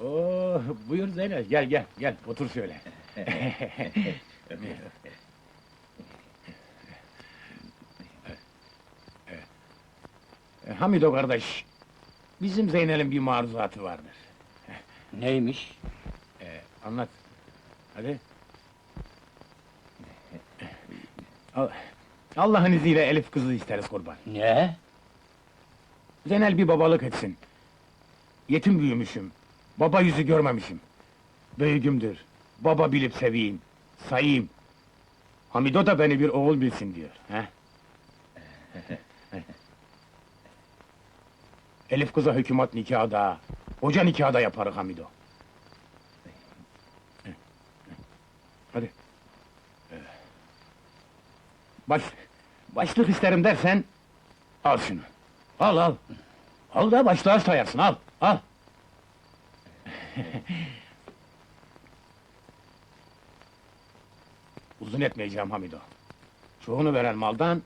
Oo, buyur Zeynep, gel gel, gel, otur şöyle. Hamido kardeş, bizim Zeynel'in bir maruzatı vardır. Neymiş? E, anlat, hadi. Al- Allah'ın izniyle Elif kızı isteriz kurban. Ne? Zeynel bir babalık etsin. Yetim büyümüşüm. Baba yüzü görmemişim. Büyüğümdür. Baba bilip seveyim. Sayayım. Hamido da beni bir oğul bilsin diyor. He? Elif kıza hükümet nikahı da, hoca nikahı da yaparız Hamido. Hadi. Baş, başlık isterim dersen, al şunu. Al al. Al da başlığa sayarsın al. Al. Uzun etmeyeceğim Hamido. Çoğunu veren maldan,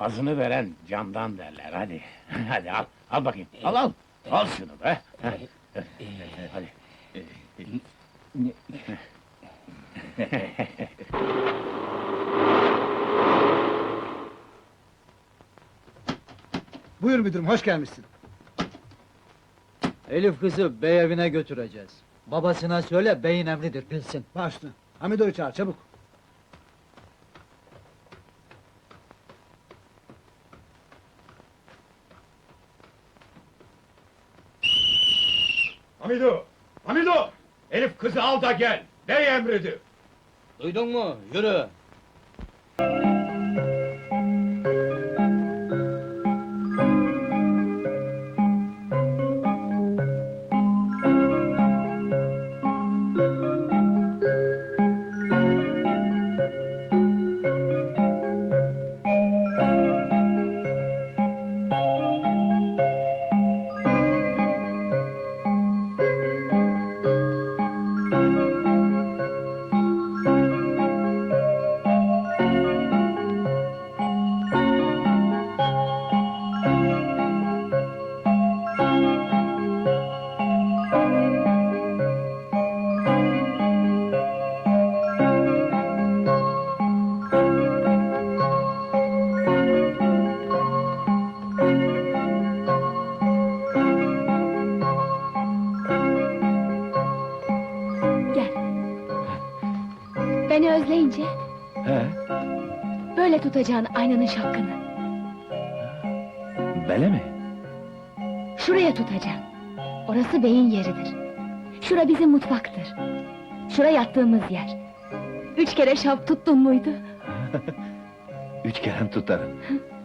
azını veren candan derler. Hadi. Hadi al. Al bakayım. Al al. Al şunu be. Hadi. Buyur müdürüm, hoş gelmişsin. Elif kızı bey evine götüreceğiz. Babasına söyle beyin emridir bilsin. Başla. Hamido'yu çağır, çabuk. Hamido! Hamido! Elif kızı al da gel. Bey emredi. Duydun mu? Yürü! Beni özleyince He? böyle tutacaksın aynanın şapkını. Bele mi? Şuraya tutacaksın. Orası beyin yeridir. Şura bizim mutfaktır. Şura yattığımız yer. Üç kere şap tuttun muydu? Üç kere tutarım.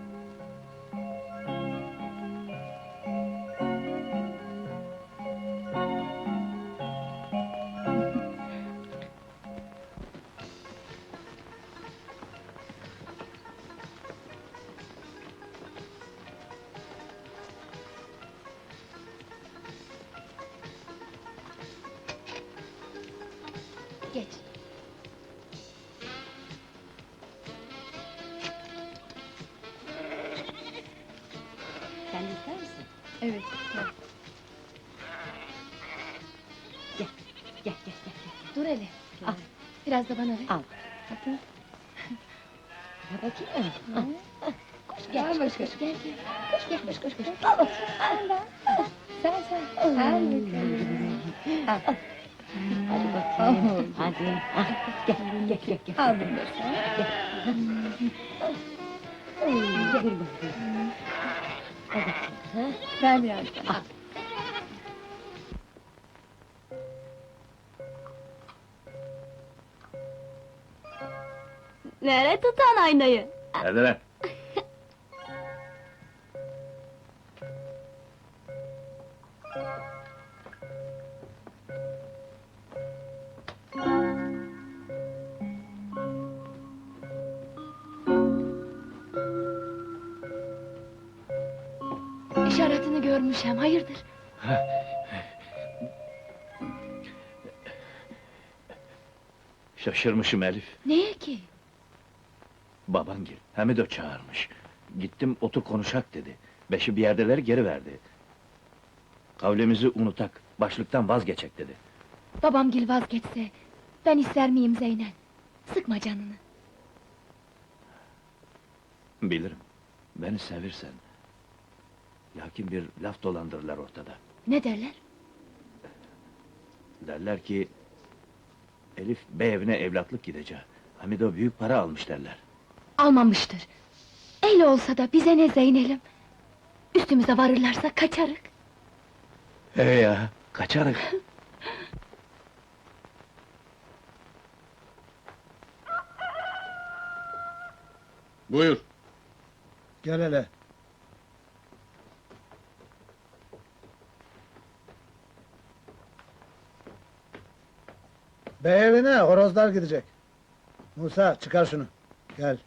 Biraz da bana ver. Al. Hadi. Ya bakayım. Al. Koş gel, koş, koş, koş, gel, gel. Koş gel, koş, koş, koş. Al bakayım. Sen, sen. Al bakalım. Al. Hadi bakayım. Hadi. Al. Gel, gel, gel, gel. Da sana. Gel. Gel bakayım. Al bakayım. Ver biraz da. Al. Nereye tutan aynayı? Hadi lan. İşaretini görmüşem, hayırdır? Şaşırmışım Elif. Neye ki? Baban gel. Hamido çağırmış. Gittim otur konuşak dedi. Beşi bir yerdeler geri verdi. Kavlemizi unutak, başlıktan vazgeçek dedi. Babam gil vazgeçse, ben ister miyim Zeynel? Sıkma canını. Bilirim, beni sevirsen. Lakin bir laf dolandırırlar ortada. Ne derler? Derler ki... Elif bey evine evlatlık gidecek. Hamido büyük para almış derler. Almamıştır. Öyle olsa da bize ne Zeynel'im? Üstümüze varırlarsa kaçarık. He ya, kaçarık. Buyur. Gel hele. Bey evine horozlar gidecek. Musa çıkar şunu. Gel,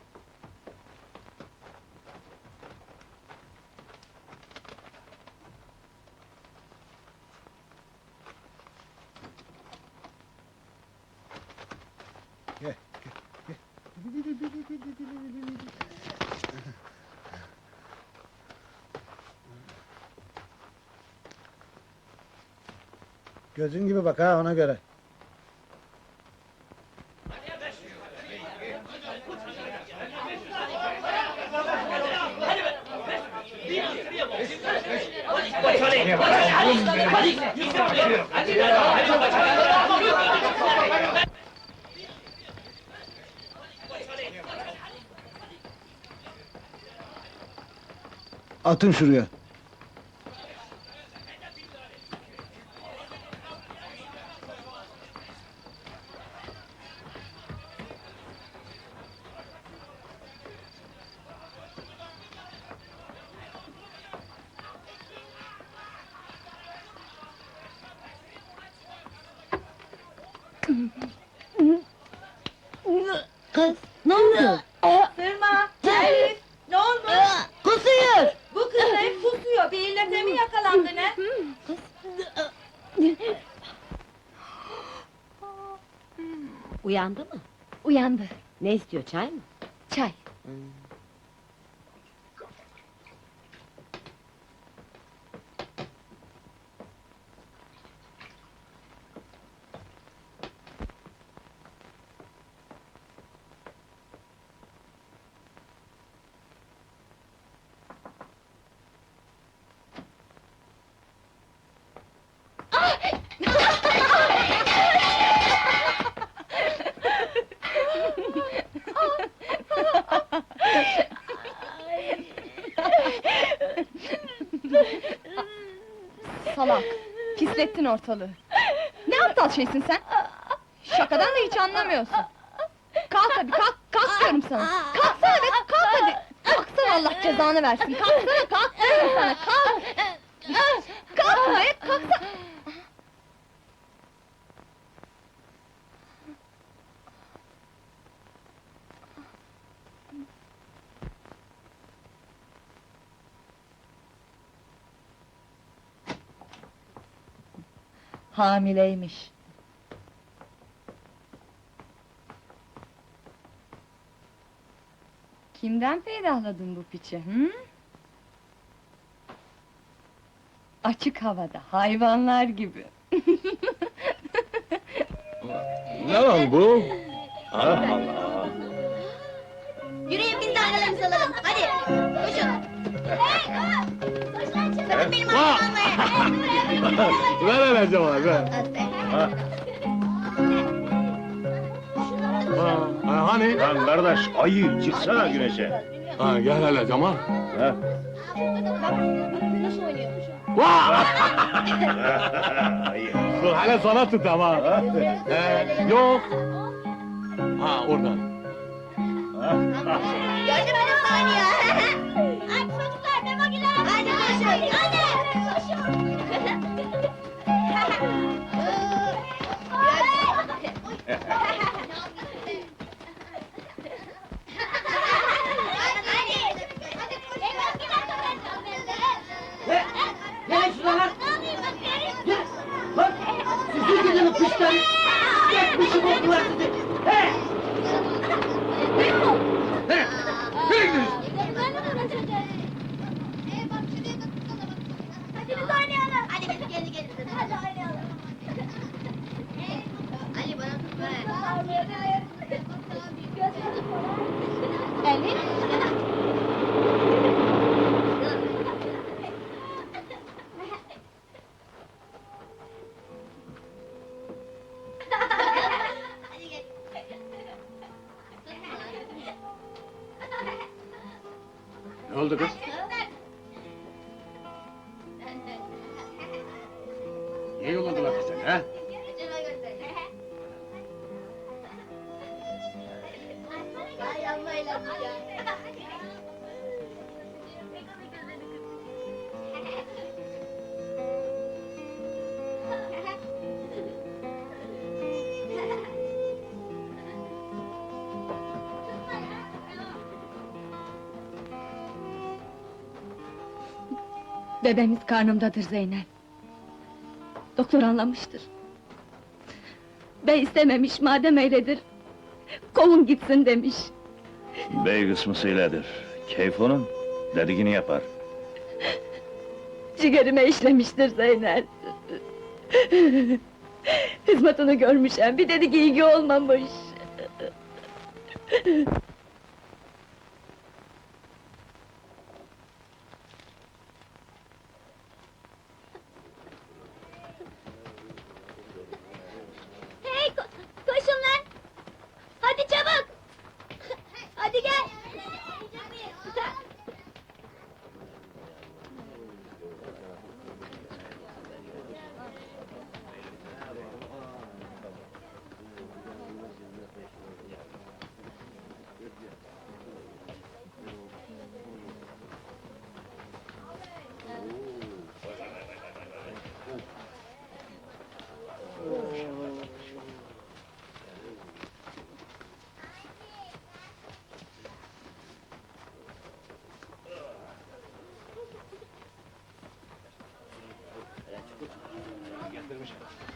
Gözün gibi bak ha ona göre. Atın şuraya. Kız, ne oldu? Sırma, Elif, ne olmuş? Kusuyor! Bu kız hep kusuyor, bir illete mi yakalandı ne? Uyandı mı? Uyandı. Ne istiyor, çay mı? Çay. Salak, ortalığı. Ne aptal şeysin sen? Şakadan da hiç anlamıyorsun. Kalk hadi, kalk, kalk diyorum sana. Kalksana be, kalk hadi. Kalksana Allah cezanı versin, kalksana, kalk diyorum sana, kalk. Kalk be, kalksana. Hamileymiş. Kimden peydahladın bu piçi, hı? Açık havada, hayvanlar gibi. Ne lan bu? Yürüyün biz de analarımızı alalım, hadi! Koşun! Benim Vah! ver hele Cemal ver. Ha, ha, hani? Lan kardeş ayı çıksana güneşe. Ha, gel hele Cemal. Ha? Ayı. Dur hele sana tutam ha. Ee, yok. Ha oradan. Gördün mü saniye? Gelin şuralar! Ne yapayım bakıyorum? Bak! Sizi gidin kıştan! Geçmişim oldular sizi! He! Nereye gidiyorsun? Hadi biz oynayalım. Hadi Gel gel. Hadi oynayalım. Elif. Ne oldu kız? Bebemiz karnımdadır Zeynep. Doktor anlamıştır. Bey istememiş, madem öyledir. Kovun gitsin demiş. Bey kısmısıyladır. Keyif onun, dediğini yapar. Ciğerime işlemiştir Zeynep. Hizmetini görmüşem, bir dedi ki iyi olmamış.